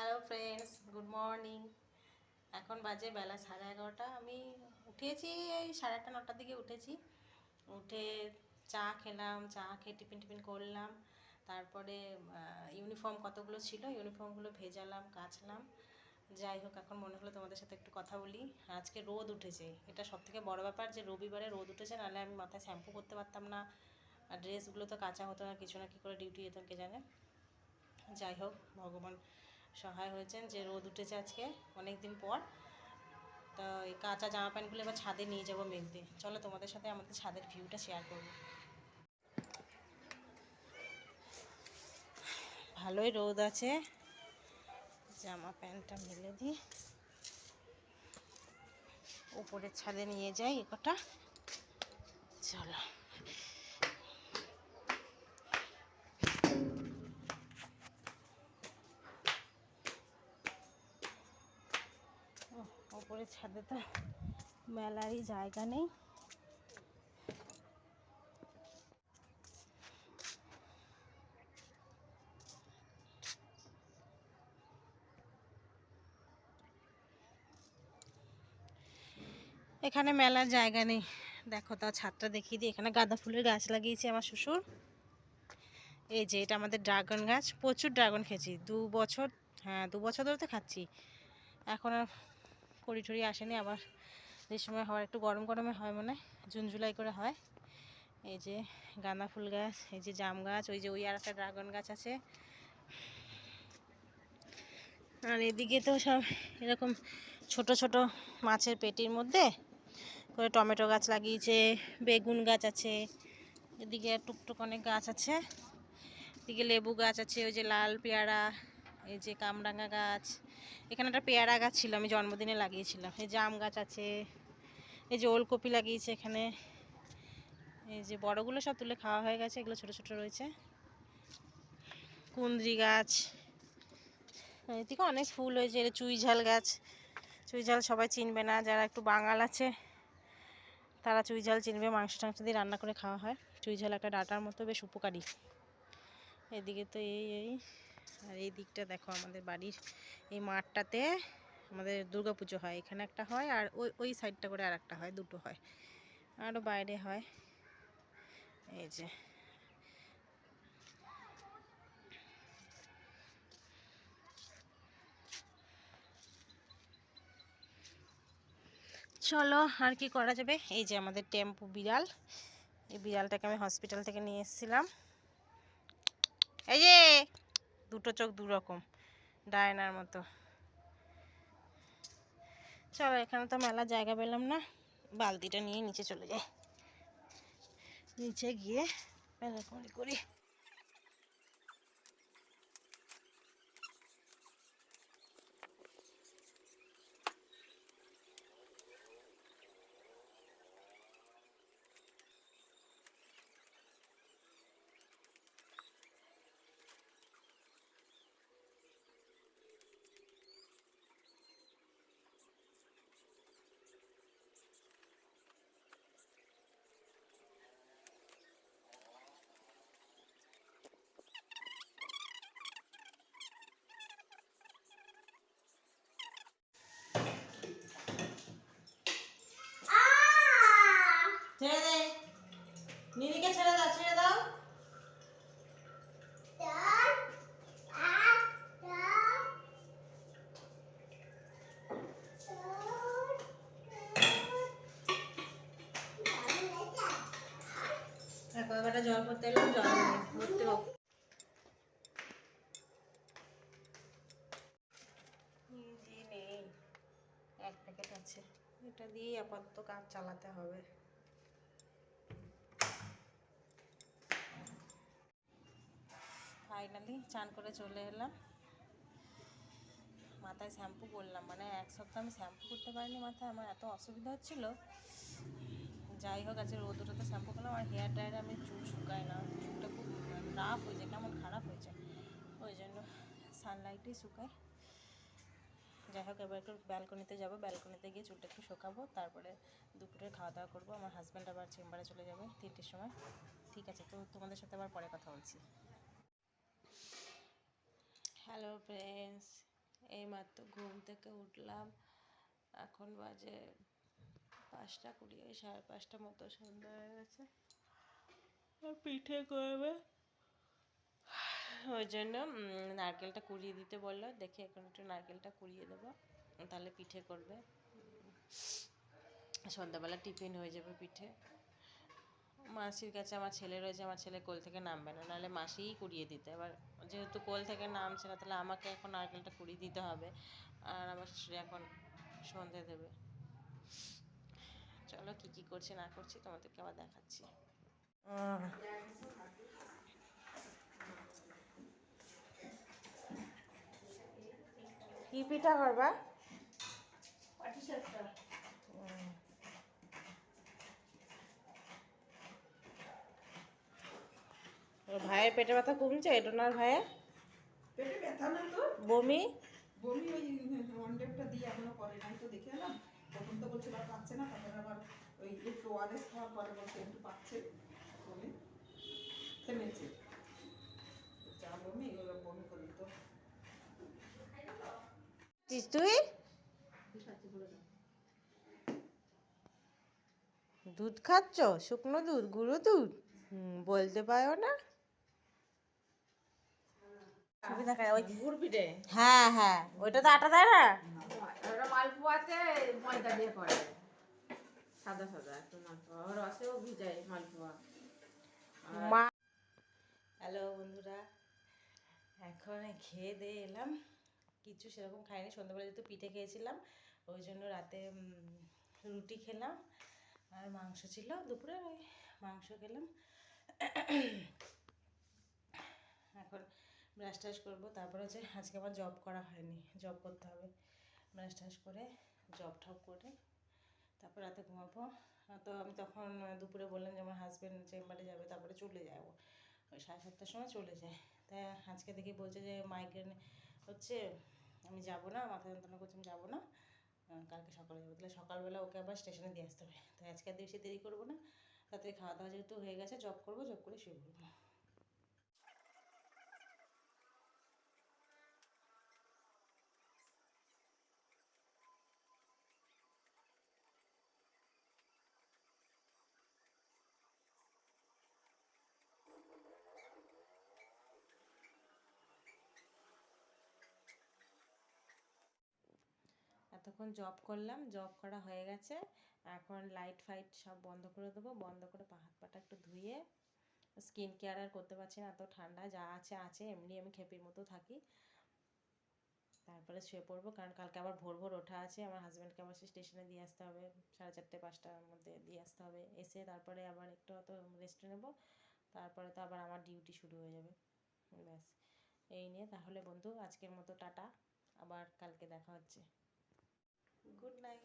Hello friends good morning এখন বাজে বেলা সাড়ে এগারোটা। আমি উঠেছি এই সাড়ে আটটা, নটার দিকে উঠেছি। উঠে চা খেলাম, চা খেয়ে টিফিন টিফিন করলাম। তারপরে ইউনিফর্ম কতগুলো ছিল? ইউনিফর্মগুলো ভেজালাম, কাচলাম। যাই হোক, এখন মনে হলো তোমাদের সাথে একটু কথা বলি। আজকে রোদ উঠেছে। এটা সব থেকে বড় ব্যাপার যে রবিবারে রোদ উঠেছে, নাহলে আমি মাথায় শ্যাম্পু করতে পারতাম না। আর ড্রেসগুলো তো কাঁচা হতো না, কিছু না কী করে ডিউটি যেতাম কে জানে। যাই হোক, ভগবান সহায় হয়েছেন যে রোদ উঠেছে আজকে অনেক দিন পর। তো এই কাঁচা জামা প্যান্টগুলো এবার ছাদে নিয়ে যাব মেলতে চলো তোমাদের সাথে আমাদের ছাদের ভিউটা শেয়ার করব। ভালোই রোদ আছে। জামা প্যান্টটা মেলে দিই। উপরের ছাদে নিয়ে যাই এ কটা। চলো। ওহ, ওপরের ছাদে তো মেলারই জায়গা নেই। এখানে মেলার জায়গা নেই। দেখো তা ছাদটা দেখিয়ে দিই। এখানে গাঁদা ফুলের গাছ লাগিয়েছে আমার শ্বশুর। এই যে এটা আমাদের ড্রাগন গাছ। প্রচুর ড্রাগন খেয়েছি। দু বছর হ্যাঁ দু বছর ধরে তো খাচ্ছি। এখন আর কড়ি টড়ি আসেনি, আবার যে সময় হওয়ার একটু গরম গরমে হয় মনে জুন, জুলাই করে হয়। এই যে গাঁদা ফুল গাছ, এই যে জাম গাছ, ওই যে ওই আর একটা ড্রাগন গাছ আছে। আর এদিকে তো সব এরকম ছোট ছোট মাছের পেটির মধ্যে করে টমেটো গাছ লাগিয়েছে, বেগুন গাছ আছে, এদিকে টুকটুক অনেক গাছ আছে। এদিকে লেবু গাছ আছে, ওই যে লাল পেয়ারা এই যে কামরাঙা গাছ, এখানে একটা পেয়ারা গাছ ছিল, আমি জন্মদিনে লাগিয়েছিলাম। এই জাম গাছ আছে, এই যে ওলকপি লাগিয়েছে এখানে। এই যে বড়গুলো সব তুলে খাওয়া হয়ে গেছে, এগুলো ছোট ছোট রয়েছে। কুন্দ্রি গাছ এদিকে অনেক ফুল হয়েছে এটা চুই ঝাল গাছ। চুইঝাল সবাই চিনবে না, যারা একটু বাঙাল আছে, তারা চুইঝাল চিনবে, মাংস টাংস দিয়ে রান্না করে খাওয়া হয়। চুই ঝাল একটা ডাটার মতো, বেশ উপকারী। এদিকে তো এই এই। আর এই দিকটা দেখো আমাদের বাড়ির এই মাঠটাতে আমাদের পুজো হয়। এখানে একটা হয় আর ওই ওই সাইডটা করে আর একটা হয়, দুটো হয়। আরও বাইরে হয়। এই যে। চলো আর কি করা যাবে? এই যে আমাদের টেম্পু বিড়াল। এই বিড়ালটাকে আমি হসপিটাল থেকে নিয়ে এসেছিলাম। এই যে! দুটো চোখ দুরকম, ডায়নার মতো। চলো, এখানে তো মেলা জায়গা পেলাম না। বালতিটা নিয়ে নিচে চলে যাই। নিচে গিয়ে মেলা করি। জল করতে এলাম জল ভর্তি নেই এক প্যাকেট আছে। এটা দিয়ে আপাতত কাজ চালাতে হবে। ফাইনালি চান করে চলে এলাম। মাথায় শ্যাম্পু করলাম মানে এক সপ্তাহ আমি শ্যাম্পু করতে পারিনি মাথায় আমার এত অসুবিধা হচ্ছিল। যাই হোক, আজকে রোদ উঠোতে শ্যাম্পু করলাম আর হেয়ার ড্রায়ারে আমি চুল শুকাই না। চুলটা খুব রাফ হয়ে যায় কেমন খারাপ হয়ে যায় ওই জন্য সানলাইটেই শুকাই যাই হোক, এবার একটু ব্যালকনিতে যাব ব্যালকনিতে গিয়ে চুলটা একটু শুকাবো, তারপরে দুপুরে খাওয়া দাওয়া করব। আমার হাজব্যান্ড আবার চেম্বারে চলে যাবে তিনটের সময়। ঠিক আছে, তো তোমাদের সাথে আবার পরে কথা বলছি। হ্যালো ফ্রেন্ডস এই মাত্র ঘুম থেকে উঠলাম। এখন বাজে পাঁচটা কুড়ি, ওই সাড়ে পাঁচটা মতো সন্ধ্যা হয়ে গেছে। আর পিঠে করবে। ওই জন্য নারকেলটা কুড়িয়ে দিতে বলল। দেখি এখন একটু নারকেলটা কুড়িয়ে দেবো। তাহলে পিঠে করবে। সন্ধ্যাবেলা টিফিন হয়ে যাবে পিঠে। মাসির কাছে আমার ছেলে রয়েছে, আমার ছেলে কোল থেকে নামবে না। নাহলে মাসিই কুড়িয়ে দিতে। এবার যেহেতু কোল থেকে নামছে না, তাহলে আমাকে এখন নারকেলটা কুড়িয়ে দিতে হবে। আর আমার শাশুড়ি এখন সন্ধে দেবে। চলো কি কি করছি না করছি তোমাদেরকে আবার দেখাচ্ছি। কি পিঠা করবা? ভাইয়ের পেটে ব্যথা কমছে এডোনার ভাইয়ের পেটে ব্যথা না তো। বমি? বমি ওই দিয়ে এখনও করে এলাম তখন তো বলছিল আর পাচ্ছে না, তারপরে আবার ওই একটু ওয়ারেস খাওয়ার পরে বলছে একটু পাচ্ছে বমি থেমেছে। যা বমি, এগুলো বমি করি তো তুই? দুধ খাচ্ছ? শুকনো দুধ, গুঁড়ো দুধ? বলতে পারো না। সুবিধা খায় ওই গুড় পিঠে হ্যাঁ হ্যাঁ ওইটা তো আটা দেয় না? ওরা মালপোয়াতে ময়দা দিয়ে করে। সাদা সাদা একটু মালপোয়া। ওর রসেও ভিজায় মালপোয়া। মা হ্যালো বন্ধুরা এখন খেয়ে দিয়ে এলাম। কিছু সেরকম খাইনি সন্ধ্যাবেলা যেহেতু পিঠে খেয়েছিলাম ওই জন্য রাতে রুটি খেলাম। আর মাংস ছিল দুপুরে ওই মাংস খেলাম। এখন ব্রাশ টাশ করব। তারপরে হচ্ছে আজকে আমার জব করা হয়নি জব করতে হবে। ব্রাশ টাশ করে জব টব করে, তারপর রাতে ঘুমাবো। তো আমি তখন দুপুরে বললাম যে আমার হাজব্যান্ড চেম্বারে যাবে, তারপরে চলে যাব। ওই সাড়ে সাতটার সময় চলে যায়। তাই আজকে দেখি বলছে যে মাইগ্রেন হচ্ছে, আমি যাব না, মাথা যন্ত্রণা করছে, আমি যাব না। কালকে সকালে যাব। তাহলে সকালবেলা ওকে আবার স্টেশনে দিয়ে আসতে হবে। তাই আজকে আর বেশি দেরি করব না। তাড়াতাড়ি খাওয়া দাওয়া যেহেতু হয়ে গেছে জব করব জব করে শুয়ে পড়ব। এতক্ষণ জব করলাম, জব করা হয়ে গেছে। এখন লাইট ফাইট সব বন্ধ করে দেবো, বন্ধ করে পা হাত পাটা একটু ধুয়ে। স্কিন কেয়ার আর করতে পারছি না, এত ঠান্ডা, যা আছে আছে, এমনি আমি খেপির মতো থাকি। তারপরে শুয়ে পড়ব, কারণ কালকে আবার ভোর ভোর ওঠা আছে, আমার হাজব্যান্ডকে আবার স্টেশনে দিয়ে আসতে হবে। সাড়ে চারটে, পাঁচটার মধ্যে দিয়ে আসতে হবে। এসে তারপরে আবার একটু অত রেস্ট নেব, তারপরে তো আবার আমার ডিউটি শুরু হয়ে যাবে। ব্যাস, এই নিয়ে তাহলে বন্ধু আজকের মতো টাটা, আবার কালকে দেখা হচ্ছে। Good night